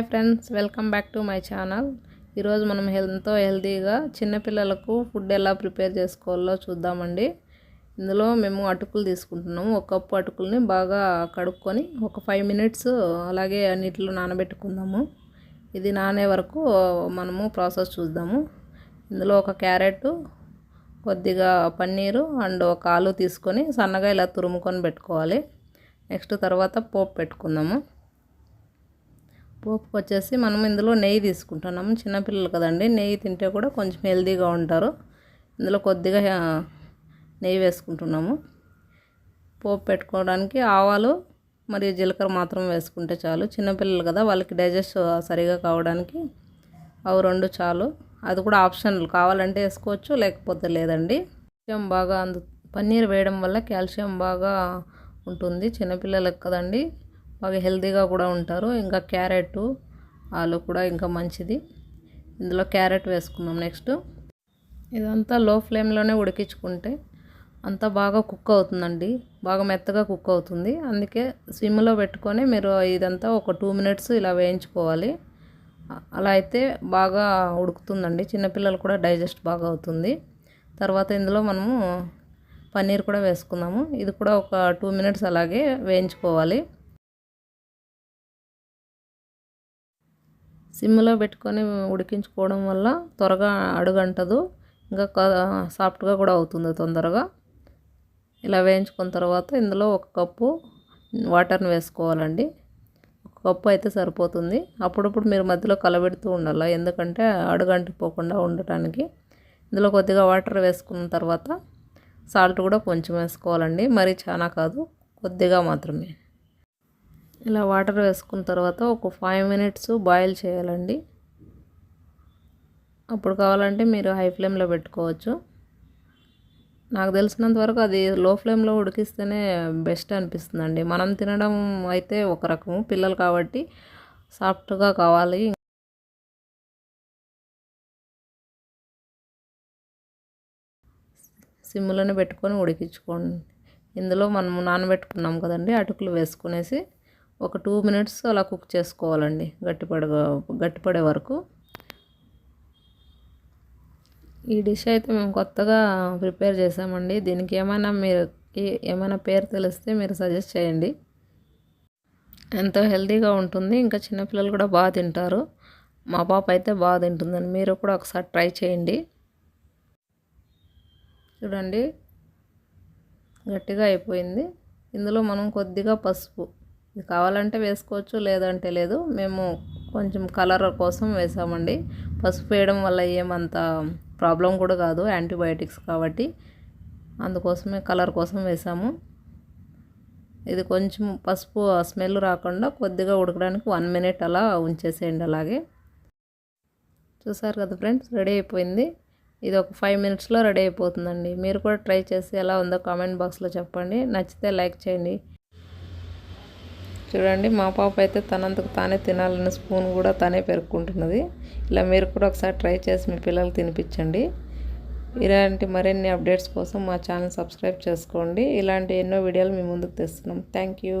Hi friends welcome back to my channel. ఈరోజు మనం ఎంతో హెల్తీగా చిన్నపిల్లలకు ఫుడ్ ఎలా ప్రిపేర్ చేసుకోవాలో చూద్దామండి. ఇందులో మేము అటుకులు తీసుకుంటున్నాము. ఒక కప్పు అటుకుల్ని బాగా కడుక్కొని ఒక ఫైవ్ మినిట్స్ అలాగే నీటిలో నానబెట్టుకుందాము. ఇది నానే వరకు మనము ప్రాసెస్ చూద్దాము. ఇందులో ఒక క్యారెట్ కొద్దిగా పన్నీరు అండ్ ఒక ఆలు తీసుకొని సన్నగా ఇలా తురుముకొని పెట్టుకోవాలి. నెక్స్ట్ తర్వాత పోపు పెట్టుకుందాము. పోపుకి వచ్చేసి మనం ఇందులో నెయ్యి తీసుకుంటున్నాము చిన్నపిల్లలు కదండి నెయ్యి తింటే కూడా కొంచెం హెల్దీగా ఉంటారు. ఇందులో కొద్దిగా నెయ్యి వేసుకుంటున్నాము. పోపు పెట్టుకోవడానికి ఆవాలు మరియు జీలకర్ర మాత్రం వేసుకుంటే చాలు. చిన్నపిల్లలు కదా వాళ్ళకి డైజెస్ట్ సరిగా కావడానికి అవి రెండు చాలు. అది కూడా ఆప్షనల్ కావాలంటే వేసుకోవచ్చు లేకపోతే లేదండి. కాల్షియం బాగా అందు పన్నీర్ వేయడం వల్ల కాల్షియం బాగా ఉంటుంది చిన్నపిల్లలకు కదండి. బాగా హెల్తీగా కూడా ఉంటారు. ఇంకా క్యారెట్ ఆలు కూడా ఇంకా మంచిది. ఇందులో క్యారెట్ వేసుకుందాం నెక్స్ట్. ఇదంతా లో ఫ్లేమ్లోనే ఉడికించుకుంటే అంతా బాగా కుక్ అవుతుందండి. బాగా మెత్తగా కుక్ అవుతుంది. అందుకే సిమ్లో పెట్టుకొని మీరు ఇదంతా ఒక టూ మినిట్స్ ఇలా వేయించుకోవాలి. అలా అయితే బాగా ఉడుకుతుందండి. చిన్నపిల్లలు కూడా డైజెస్ట్ బాగా అవుతుంది. తర్వాత ఇందులో మనము పన్నీర్ కూడా వేసుకుందాము. ఇది కూడా ఒక టూ మినిట్స్ అలాగే వేయించుకోవాలి. సిమ్లో పెట్టుకొని ఉడికించుకోవడం వల్ల త్వరగా అడుగంటదు. ఇంకా సాఫ్ట్గా కూడా అవుతుంది తొందరగా. ఇలా వేయించుకున్న తర్వాత ఇందులో ఒక కప్పు వాటర్ని వేసుకోవాలండి. ఒక కప్పు అయితే సరిపోతుంది. అప్పుడప్పుడు మీరు మధ్యలో కలబెడుతూ ఉండాలి? ఎందుకంటే అడుగంటిపోకుండా ఉండటానికి. ఇందులో కొద్దిగా వాటర్ వేసుకున్న తర్వాత సాల్ట్ కూడా కొంచెం వేసుకోవాలండి. మరీ చాలా కాదు కొద్దిగా మాత్రమే. ఇలా వాటర్ వేసుకున్న తర్వాత ఒక ఫైవ్ మినిట్స్ బాయిల్ చేయాలండి. అప్పుడు కావాలంటే మీరు హై ఫ్లేమ్లో పెట్టుకోవచ్చు. నాకు తెలిసినంత వరకు అది లో ఫ్లేమ్లో ఉడికిస్తేనే బెస్ట్ అనిపిస్తుందండి. మనం తినడం అయితే ఒక రకము. పిల్లలు కాబట్టి సాఫ్ట్గా కావాలి. సిమ్లోనే పెట్టుకొని ఉడికించుకోండి. ఇందులో మనము నానబెట్టుకున్నాం కదండి అటుకులు వేసుకునేసి ఒక టూ మినిట్స్ అలా కుక్ చేసుకోవాలండి. గట్టిపడ గట్టిపడే వరకు. ఈ డిష్ అయితే మేము కొత్తగా ప్రిపేర్ చేసామండి. దీనికి ఏమైనా మీరు ఏమైనా పేరు తెలిస్తే మీరు సజెస్ట్ చేయండి. ఎంతో హెల్తీగా ఉంటుంది. ఇంకా చిన్నపిల్లలు కూడా బాగా తింటారు. మా పాప అయితే బాగా తింటుందని మీరు కూడా ఒకసారి ట్రై చేయండి. చూడండి. గట్టిగా అయిపోయింది. ఇందులో మనం కొద్దిగా పసుపు. కావాలంటే వేసుకోవచ్చు లేదంటే లేదు. మేము కొంచెం కలర్ కోసం వేసామండి. పసుపు వేయడం వల్ల ఏమంత ప్రాబ్లం కూడా కాదు యాంటీబయాటిక్స్ కాబట్టి. అందుకోసమే కలర్ కోసం వేసాము. ఇది కొంచెం పసుపు స్మెల్ రాకుండా కొద్దిగా ఉడకడానికి వన్ మినిట్ అలా ఉంచేసేయండి అలాగే. చూసారు కదా ఫ్రెండ్స్ రెడీ అయిపోయింది. ఇది ఒక ఫైవ్ మినిట్స్లో రెడీ అయిపోతుందండి. మీరు కూడా ట్రై చేసి ఎలా ఉందో కామెంట్ బాక్స్లో చెప్పండి. నచ్చితే లైక్ చేయండి. చూడండి మా పాప అయితే తనంతకు తానే తినాలన్న స్పూన్ కూడా తానే పెరుక్కుంటున్నది. ఇలా మీరు కూడా ఒకసారి ట్రై చేసి మీ పిల్లలు తినిపించండి. ఇలాంటి మరిన్ని అప్డేట్స్ కోసం మా ఛానల్ సబ్స్క్రైబ్ చేసుకోండి. ఇలాంటి ఎన్నో వీడియోలు మీ ముందుకు తెస్తున్నాం. Thank you.